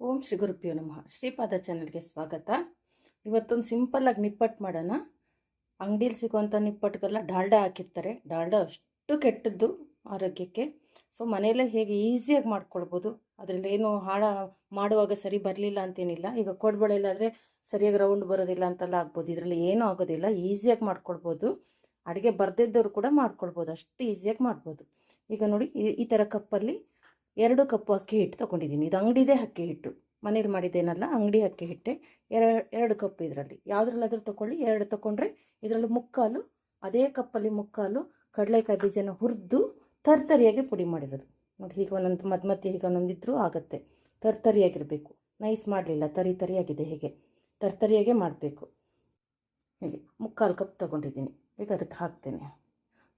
ಓಂ ಶ್ರೀ ಗುರುಪ್ಯೋ ನಮಃ. ಶ್ರೀಪಾದ ಚಾನಲ್ಗೆ ಸ್ವಾಗತ. ಇವತ್ತೊಂದು ಸಿಂಪಲ್ಲಾಗಿ ನಿಪ್ಪಟ್ಟು ಮಾಡೋಣ. ಅಂಗಡೀಲಿ ಸಿಗುವಂಥ ನಿಪ್ಪಟ್ಟಿಗೆಲ್ಲ ಡಾಲ್ಡಾ ಹಾಕಿರ್ತಾರೆ. ಡಾಲ್ಡಾ ಅಷ್ಟು ಕೆಟ್ಟದ್ದು ಆರೋಗ್ಯಕ್ಕೆ. ಸೊ ಮನೆಯಲ್ಲೇ ಹೇಗೆ ಈಸಿಯಾಗಿ ಮಾಡ್ಕೊಳ್ಬೋದು. ಅದರಲ್ಲಿ ಏನು ಹಾಳ ಮಾಡುವಾಗ ಸರಿ ಬರಲಿಲ್ಲ ಅಂತೇನಿಲ್ಲ. ಈಗ ಕೋಡ್ಬಳೆಲ್ಲಾದರೆ ಸರಿಯಾಗಿ ರೌಂಡ್ ಬರೋದಿಲ್ಲ ಅಂತೆಲ್ಲ ಆಗ್ಬೋದು. ಇದರಲ್ಲಿ ಏನೂ ಆಗೋದಿಲ್ಲ. ಈಸಿಯಾಗಿ ಮಾಡ್ಕೊಳ್ಬೋದು. ಅಡುಗೆ ಬರ್ದಿದ್ದವರು ಕೂಡ ಮಾಡ್ಕೊಳ್ಬೋದು. ಅಷ್ಟು ಈಸಿಯಾಗಿ ಮಾಡ್ಬೋದು. ಈಗ ನೋಡಿ, ಈ- ಈ ಥರ ಕಪ್ಪಲ್ಲಿ ಎರಡು ಕಪ್ಪು ಅಕ್ಕಿ ಹಿಟ್ಟು ತೊಗೊಂಡಿದ್ದೀನಿ. ಇದು ಅಂಗಡಿದೇ ಅಕ್ಕಿ ಹಿಟ್ಟು. ಮನೇಲಿ ಮಾಡಿದ್ದೇನಲ್ಲ, ಅಂಗಡಿ ಅಕ್ಕಿ ಹಿಟ್ಟೆ. ಎರಡು ಎರಡು ಕಪ್ ಇದರಲ್ಲಿ. ಯಾವುದ್ರಲ್ಲಾದರೂ ತೊಗೊಳ್ಳಿ ಎರಡು ತೊಗೊಂಡ್ರೆ ಇದರಲ್ಲಿ ಮುಕ್ಕಾಲು, ಅದೇ ಕಪ್ಪಲ್ಲಿ ಮುಕ್ಕಾಲು ಕಡಲೆಕಾಯಿ ಬೀಜನ ಹುರಿದು ತರ್ತರಿಯಾಗಿ ಪುಡಿ ಮಾಡಿರೋದು. ನೋಡಿ, ಹೀಗೆ ಒಂದೊಂದು ಮಧ್ಯ ಮಧ್ಯೆ ಹೀಗೆ ಒಂದೊಂದಿದ್ರೂ ಆಗುತ್ತೆ. ತರ್ತರಿಯಾಗಿರಬೇಕು. ನೈಸ್ ಮಾಡಲಿಲ್ಲ. ತರಿ, ತರಿಯಾಗಿದೆ ಹೇಗೆ? ತರ್ತರಿಯಾಗೆ ಮಾಡಬೇಕು. ಹೀಗೆ ಮುಕ್ಕಾಲು ಕಪ್ ತೊಗೊಂಡಿದ್ದೀನಿ. ಈಗ ಅದಕ್ಕೆ ಹಾಕ್ತೇನೆ.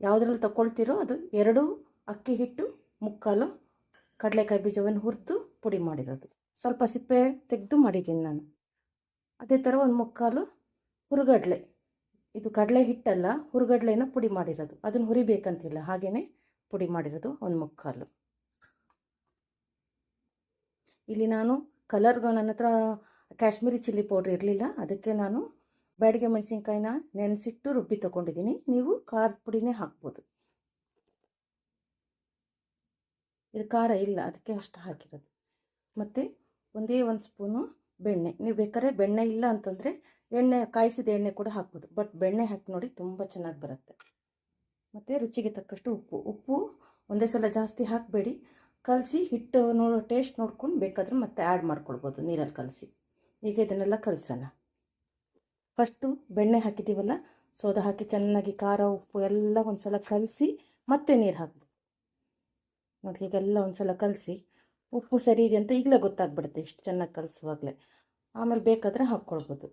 ಯಾವುದ್ರಲ್ಲಿ ತಗೊಳ್ತೀರೋ ಅದು ಎರಡು ಅಕ್ಕಿ ಹಿಟ್ಟು, ಮುಕ್ಕಾಲು ಕಡಲೆಕಾಯಿ ಬೀಜವನ್ನು ಹುರಿದು ಪುಡಿ ಮಾಡಿರೋದು. ಸ್ವಲ್ಪ ಸಿಪ್ಪೆ ತೆಗೆದು ಮಾಡಿದ್ದೀನಿ ನಾನು. ಅದೇ ಥರ ಒಂದು ಮುಕ್ಕಾಲು ಹುರುಗಡಲೆ. ಇದು ಕಡಲೆ ಹಿಟ್ಟಲ್ಲ, ಹುರುಗಡ್ಲೆನ ಪುಡಿ ಮಾಡಿರೋದು. ಅದನ್ನು ಹುರಿಬೇಕಂತಿಲ್ಲ ಹಾಗೆಯೇ ಪುಡಿ ಮಾಡಿರೋದು ಒಂದು ಮುಕ್ಕಾಲು. ಇಲ್ಲಿ ನಾನು ಕಲರ್ಗೂ ನನ್ನ ಹತ್ರ ಕಾಶ್ಮೀರಿ ಚಿಲ್ಲಿ ಪೌಡ್ರ್ ಇರಲಿಲ್ಲ. ಅದಕ್ಕೆ ನಾನು ಬ್ಯಾಡಿಗೆ ಮೆಣಸಿನ್ಕಾಯಿನ ನೆನೆಸಿಟ್ಟು ರುಬ್ಬಿ ತೊಗೊಂಡಿದ್ದೀನಿ. ನೀವು ಖಾರದ ಪುಡಿನೇ ಹಾಕ್ಬೋದು. ಇದು ಖಾರ ಇಲ್ಲ, ಅದಕ್ಕೆ ಅಷ್ಟು ಹಾಕಿರೋದು. ಮತ್ತು ಒಂದೇ ಒಂದು ಸ್ಪೂನು ಬೆಣ್ಣೆ. ನೀವು ಬೇಕಾದ್ರೆ ಬೆಣ್ಣೆ ಇಲ್ಲ ಅಂತಂದರೆ ಎಣ್ಣೆ, ಕಾಯಿಸಿದ ಎಣ್ಣೆ ಕೂಡ ಹಾಕ್ಬೋದು. ಬಟ್ ಬೆಣ್ಣೆ ಹಾಕಿ ನೋಡಿ ತುಂಬ ಚೆನ್ನಾಗಿ ಬರುತ್ತೆ. ಮತ್ತು ರುಚಿಗೆ ತಕ್ಕಷ್ಟು ಉಪ್ಪು. ಉಪ್ಪು ಒಂದೇ ಸಲ ಜಾಸ್ತಿ ಹಾಕಬೇಡಿ. ಕಲಸಿ ಹಿಟ್ಟು ನೋಡೋ ಟೇಸ್ಟ್ ನೋಡ್ಕೊಂಡು ಬೇಕಾದ್ರೆ ಮತ್ತೆ ಆ್ಯಡ್ ಮಾಡ್ಕೊಳ್ಬೋದು ನೀರಲ್ಲಿ ಕಲಸಿ. ಈಗ ಇದನ್ನೆಲ್ಲ ಕಲಸೋಣ. ಫಸ್ಟು ಬೆಣ್ಣೆ ಹಾಕಿದ್ದೀವಲ್ಲ, ಸೋದ ಹಾಕಿ ಚೆನ್ನಾಗಿ ಖಾರ, ಉಪ್ಪು ಎಲ್ಲ ಒಂದು ಸಲ ಕಲಸಿ ಮತ್ತೆ ನೀರು ಹಾಕಬೇಕು. ನೋಡಿ ಹೀಗೆಲ್ಲ ಒಂದು ಸಲ ಕಲಸಿ, ಉಪ್ಪು ಸರಿ ಇದೆ ಅಂತ ಈಗಲೇ ಗೊತ್ತಾಗ್ಬಿಡುತ್ತೆ ಇಷ್ಟು ಚೆನ್ನಾಗಿ ಕಲಿಸುವಾಗಲೇ. ಆಮೇಲೆ ಬೇಕಾದರೆ ಹಾಕ್ಕೊಳ್ಬೋದು.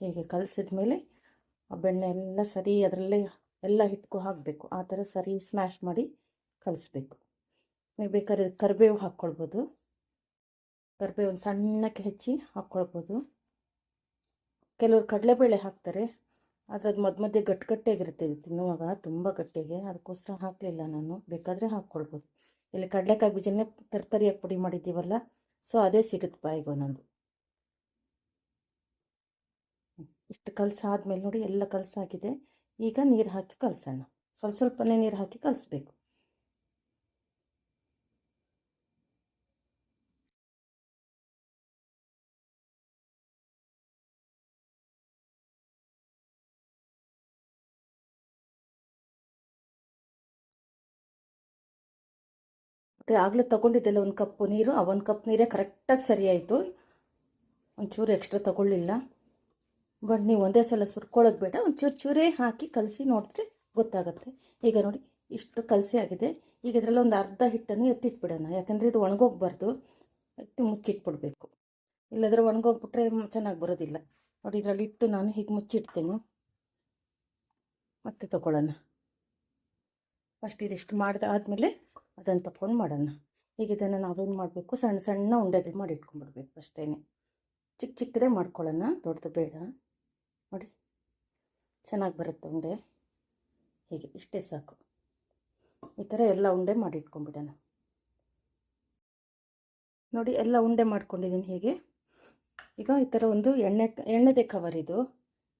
ಹೀಗೆ ಕಲಸಿದ ಮೇಲೆ ಆ ಬೆಣ್ಣೆ ಎಲ್ಲ ಸರಿ ಅದರಲ್ಲೇ ಎಲ್ಲ ಹಿಟ್ಕು ಹಾಕಬೇಕು. ಆ ಥರ ಸರಿ ಸ್ಮ್ಯಾಶ್ ಮಾಡಿ ಕಲಿಸ್ಬೇಕು. ನೀವು ಬೇಕಾದ್ರೆ ಕರಿಬೇವು ಹಾಕ್ಕೊಳ್ಬೋದು. ಕರಿಬೇವು ಒಂದು ಸಣ್ಣಕ್ಕೆ ಹೆಚ್ಚಿ ಹಾಕ್ಕೊಳ್ಬೋದು. ಕೆಲವರು ಕಡಲೆಬೇಳೆ ಹಾಕ್ತಾರೆ. ಆದರೆ ಅದು ಮಧ್ಯ ಮಧ್ಯೆ ಗಟ್ಟಿಗಟ್ಟಿಯಾಗಿರುತ್ತೆ ಇದು ತಿನ್ನುವಾಗ, ತುಂಬ ಗಟ್ಟಿಗೆ. ಅದಕ್ಕೋಸ್ಕರ ಹಾಕಲಿಲ್ಲ ನಾನು. ಬೇಕಾದರೆ ಹಾಕ್ಕೊಳ್ಬೋದು. ಇಲ್ಲಿ ಕಡಲೆಕಾಯಿ ಬೀಜನೇ ತರ್ತರಿಯಾಗಿ ಪುಡಿ ಮಾಡಿದ್ದೀವಲ್ಲ, ಸೊ ಅದೇ ಸಿಗುತ್ತೆ ಬಾಯಿಗೆ ಒಂದೊಂದು. ಇಷ್ಟು ಆದಮೇಲೆ ನೋಡಿ ಎಲ್ಲ ಕಲಸಾಗಿದೆ ಈಗ ನೀರು ಹಾಕಿ ಕಲಸೋಣ. ಸ್ವಲ್ಪ ಸ್ವಲ್ಪನೇ ನೀರು ಹಾಕಿ ಕಲಿಸ್ಬೇಕು. ಆಗಲೇ ತೊಗೊಂಡಿದ್ದೆಲ್ಲ ಒಂದು ಕಪ್ಪು ನೀರು. ಆ ಒಂದು ಕಪ್ ನೀರೇ ಕರೆಕ್ಟಾಗಿ ಸರಿಯಾಯಿತು ಒಂಚೂರು ಎಕ್ಸ್ಟ್ರಾ ತೊಗೊಳ್ಳಿಲ್ಲ. ಬಟ್ ನೀವು ಒಂದೇ ಸಲ ಸುರ್ಕೊಳ್ಳೋದು ಬೇಡ. ಒಂಚೂರು ಚೂರೇ ಹಾಕಿ ಕಲಸಿ ನೋಡಿದ್ರೆ ಗೊತ್ತಾಗುತ್ತೆ. ಈಗ ನೋಡಿ, ಇಷ್ಟು ಕಲಸಿ ಆಗಿದೆ. ಈಗ ಇದರಲ್ಲಿ ಒಂದು ಅರ್ಧ ಹಿಟ್ಟನ್ನು ಎತ್ತಿಟ್ಬಿಡೋಣ. ಯಾಕಂದರೆ ಇದು ಒಣಗೋಗ್ಬಾರ್ದು. ಎತ್ತಿ ಮುಚ್ಚಿಟ್ಬಿಡ್ಬೇಕು. ಇಲ್ಲದ್ರೆ ಒಣಗೋಗ್ಬಿಟ್ರೆ ಚೆನ್ನಾಗಿ ಬರೋದಿಲ್ಲ. ನೋಡಿ, ಇದರಲ್ಲಿ ಇಟ್ಟು ನಾನು ಹೀಗೆ ಮುಚ್ಚಿಡ್ತೇನೆ. ಮತ್ತೆ ತಗೊಳ್ಳೋಣ. ಫಸ್ಟ್ ಇದಿಷ್ಟು ಮಾಡಿದ ಆದಮೇಲೆ ಅದನ್ನು ತಗೊಂಡು ಮಾಡೋಣ. ಈಗ ಇದನ್ನು ನಾವೇನು ಮಾಡಬೇಕು? ಸಣ್ಣ ಸಣ್ಣ ಉಂಡೆಗಳು ಮಾಡಿ ಇಟ್ಕೊಂಡ್ಬಿಡ್ಬೇಕು ಅಷ್ಟೇ ಚಿಕ್ಕ ಚಿಕ್ಕದೇ ಮಾಡ್ಕೊಳ್ಳೋಣ, ದೊಡ್ಡದು ಬೇಡ. ನೋಡಿ, ಚೆನ್ನಾಗಿ ಬರುತ್ತೆ ಉಂಡೆ. ಹೀಗೆ, ಇಷ್ಟೇ ಸಾಕು. ಈ ಥರ ಎಲ್ಲ ಉಂಡೆ ಮಾಡಿ ಇಟ್ಕೊಂಡ್ಬಿಡೋಣ. ನೋಡಿ, ಎಲ್ಲ ಉಂಡೆ ಮಾಡ್ಕೊಂಡಿದ್ದೀನಿ ಹೀಗೆ. ಈಗ ಈ ಥರ ಒಂದು ಎಣ್ಣೆ, ಎಣ್ಣೆದೇ ಕವರ್ ಇದು.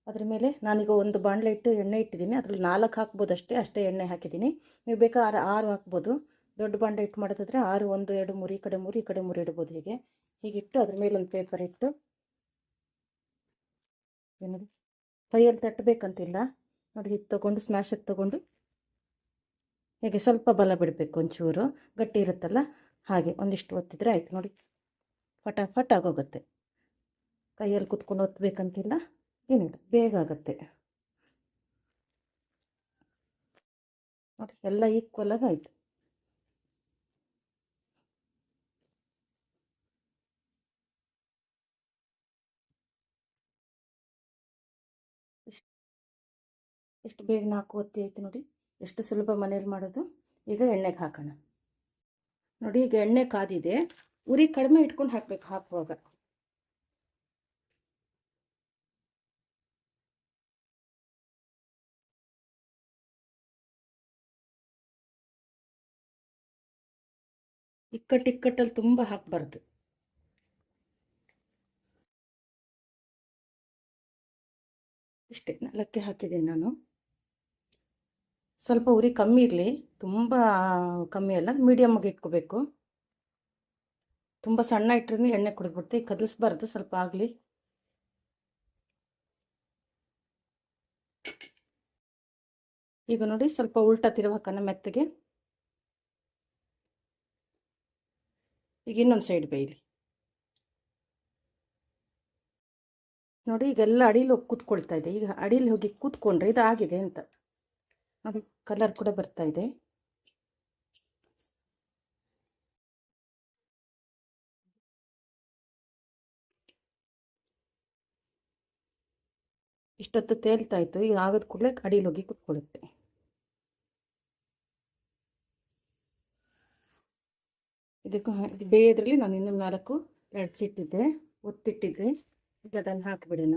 ಅದ್ರ ಮೇಲೆ ನಾನೀಗ ಒಂದು ಬಾಣಲೆ ಇಟ್ಟು ಎಣ್ಣೆ ಇಟ್ಟಿದ್ದೀನಿ. ಅದ್ರಲ್ಲಿ ನಾಲ್ಕು ಹಾಕ್ಬೋದು ಅಷ್ಟೇ ಅಷ್ಟೇ ಎಣ್ಣೆ ಹಾಕಿದ್ದೀನಿ. ನೀವು ಬೇಕಾದ್ರೆ ಆರು ಹಾಕ್ಬೋದು. ದೊಡ್ಡ ಬಾಂಡೆ ಇಟ್ಟು ಮಾಡೋದಾದರೆ ಆರು, ಒಂದು, ಎರಡು, ಮೂರು, ಈ ಕಡೆ ಮೂರು, ಈ ಕಡೆ ಮೂರು ಇಡ್ಬೋದು ಹೀಗೆ. ಹೀಗಿಟ್ಟು ಅದ್ರ ಮೇಲೆ ಒಂದು ಪೇಪರ್ ಇಟ್ಟು ಏನದು? ಕೈಯಲ್ಲಿ ತಟ್ಟಬೇಕಂತಿಲ್ಲ. ನೋಡಿ, ಹಿಟ್ಟು ತೊಗೊಂಡು ಸ್ಮ್ಯಾಶಕ್ಕೆ ತೊಗೊಂಡು ಹೀಗೆ ಸ್ವಲ್ಪ ಬಲ ಬಿಡಬೇಕು ಒಂಚೂರು. ಗಟ್ಟಿ ಇರುತ್ತಲ್ಲ? ಹಾಗೆ ಒಂದಿಷ್ಟು ಒತ್ತಿದ್ರೆ ಆಯ್ತು. ನೋಡಿ, ಫಟಾಫಟ್ ಆಗೋಗುತ್ತೆ. ಕೈಯಲ್ಲಿ ಕುತ್ಕೊಂಡು ಒತ್ತಬೇಕಂತಿಲ್ಲ ಏನಿಲ್ಲ, ಬೇಗ ಆಗುತ್ತೆ. ನೋಡಿ ಎಲ್ಲ ಈಕ್ವಲಾಗಿ ಆಯಿತು. ಎಷ್ಟು ಬೇಗ ನಾಲ್ಕು ಒತ್ತಿ ಆಯಿತು ನೋಡಿ. ಎಷ್ಟು ಸುಲಭ ಮನೇಲಿ ಮಾಡೋದು. ಈಗ ಎಣ್ಣೆಗೆ ಹಾಕೋಣ. ನೋಡಿ ಈಗ ಎಣ್ಣೆ ಕಾದಿದೆ. ಉರಿ ಕಡಿಮೆ ಇಟ್ಕೊಂಡು ಹಾಕಬೇಕು, ಹಾಕುವಾಗ. ಇಕ್ಕಟ್ಟು ಇಕ್ಕಟ್ಟಲ್ಲಿ ತುಂಬ ಹಾಕಬಾರ್ದು. ಇಷ್ಟೇ, ನಾಲ್ಕೆ ಹಾಕಿದ್ದೀನಿ ನಾನು. ಸ್ವಲ್ಪ ಉರಿ ಕಮ್ಮಿ ಇರಲಿ, ತುಂಬ ಕಮ್ಮಿ ಅಲ್ಲ ಮೀಡಿಯಮ್ಮಾಗಿ ಇಟ್ಕೋಬೇಕು. ತುಂಬ ಸಣ್ಣ ಇಟ್ಟರೂ ಎಣ್ಣೆ ಕುಡಿದ್ಬಿಡ್ತೆ, ಕದಲಿಸ್ಬಾರ್ದು, ಸ್ವಲ್ಪ ಆಗಲಿ. ಈಗ ನೋಡಿ, ಸ್ವಲ್ಪ ಉಲ್ಟಾ ತಿರುವಾಕನ ಮೆತ್ತಗೆ. ಈಗ ಇನ್ನೊಂದು ಸೈಡ್ ಬೇಯಲಿ ನೋಡಿ ಈಗೆಲ್ಲ ಅಡಿಲಿ ಹೋಗಿ ಕೂತ್ಕೊಳ್ತಾ ಇದೆ. ಈಗ ಅಡಿಲಿ ಹೋಗಿ ಕೂತ್ಕೊಂಡ್ರೆ ಇದು ಆಗಿದೆ ಅಂತ. ನೋಡಿ ಕಲರ್ ಕೂಡ ಬರ್ತಾ ಇದೆ. ಇಷ್ಟೊತ್ತು ತೇಲ್ತಾಯಿತ್ತು ಈಗ ಆಗದ ಕೂಡಲೇ ಅಡಿಲಿ ಹೋಗಿ ಕೂತ್ಕೊಳ್ಳುತ್ತೆ. ಇದಕ್ಕೆ ಬೇಯೋದ್ರಲ್ಲಿ ನಾನು ಇನ್ನೊಂದು ನಾಲ್ಕು ಲಡ್ಸಿಟ್ಟಿದ್ದೆ ಒತ್ತಿಟ್ಟಿದ್ದೆ. ಈಗ ಅದನ್ನು ಹಾಕಿಬಿಡೋಣ.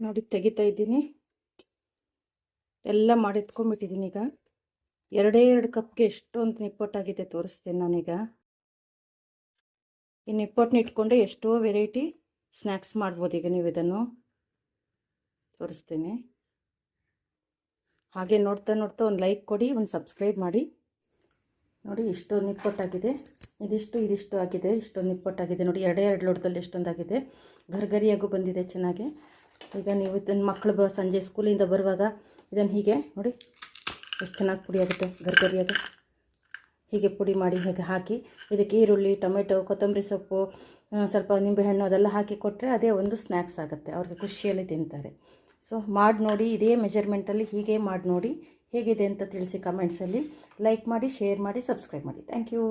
ನೋಡಿ, ತೆಗಿತಾ ಇದ್ದೀನಿ. ಎಲ್ಲ ಮಾಡಿಟ್ಕೊಂಡ್ಬಿಟ್ಟಿದ್ದೀನಿ ಈಗ. ಎರಡೇ ಎರಡು ಕಪ್ಗೆ ಎಷ್ಟೊಂದು ನಿಪ್ಪೊಟ್ಟಾಗಿದೆ ತೋರಿಸ್ತೇನೆ ನಾನೀಗ. ಈ ನಿಪ್ಪೊಟ್ಟನ್ನ ಇಟ್ಕೊಂಡೆ ಎಷ್ಟೋ ವೆರೈಟಿ ಸ್ನ್ಯಾಕ್ಸ್ ಮಾಡ್ಬೋದು ಈಗ ನೀವು ಇದನ್ನು. ತೋರಿಸ್ತೀನಿ. ಹಾಗೆ ನೋಡ್ತಾ ನೋಡ್ತಾ ಒಂದು ಲೈಕ್ ಕೊಡಿ, ಒಂದು ಸಬ್ಸ್ಕ್ರೈಬ್ ಮಾಡಿ. ನೋಡಿ ಇಷ್ಟೊಂದು ನಿಪ್ಪಟ್ಟಾಗಿದೆ ಇದಿಷ್ಟು ಇದಿಷ್ಟು ಆಗಿದೆ, ಇಷ್ಟೊಂದು ನಿಪ್ಪೊಟ್ಟಾಗಿದೆ ನೋಡಿ ಎರಡೇ ಎರಡು ಲೋಟದಲ್ಲಿ ಎಷ್ಟೊಂದಾಗಿದೆ ಗರ್ಗರಿಯಾಗೂ ಬಂದಿದೆ ಚೆನ್ನಾಗಿ. ಈಗ ನೀವು ಇದನ್ನು ಮಕ್ಕಳು ಬ, ಸಂಜೆ ಸ್ಕೂಲಿಂದ ಬರುವಾಗ ಇದನ್ನು ಹೀಗೆ ನೋಡಿ. ಎಷ್ಟು ಚೆನ್ನಾಗಿ ಪುಡಿ ಆಗುತ್ತೆ ಅದು. ಹೀಗೆ ಪುಡಿ ಮಾಡಿ ಹೇಗೆ ಹಾಕಿ, ಇದಕ್ಕೆ ಈರುಳ್ಳಿ, ಟೊಮೆಟೊ, ಕೊತ್ತಂಬರಿ ಸೊಪ್ಪು ಸ್ವಲ್ಪ ನಿಂಬೆಹಣ್ಣು ಅದೆಲ್ಲ ಹಾಕಿ ಕೊಟ್ಟರೆ ಅದೇ ಒಂದು ಸ್ನ್ಯಾಕ್ಸ್ ಆಗುತ್ತೆ, ಅವ್ರಿಗೆ ಖುಷಿಯಲ್ಲಿ ತಿಂತಾರೆ. ಸೊ, ಮಾಡಿ ನೋಡಿ, ಇದೇ ಮೆಜರ್ಮೆಂಟಲ್ಲಿ ಹೀಗೆ ಮಾಡಿ ನೋಡಿ, ಹೇಗಿದೆ ಅಂತ ತಿಳಿಸಿ ಕಮೆಂಟ್ಸಲ್ಲಿ ಲೈಕ್ ಮಾಡಿ ಶೇರ್ ಮಾಡಿ ಸಬ್ಸ್ಕ್ರೈಬ್ ಮಾಡಿ. Thank you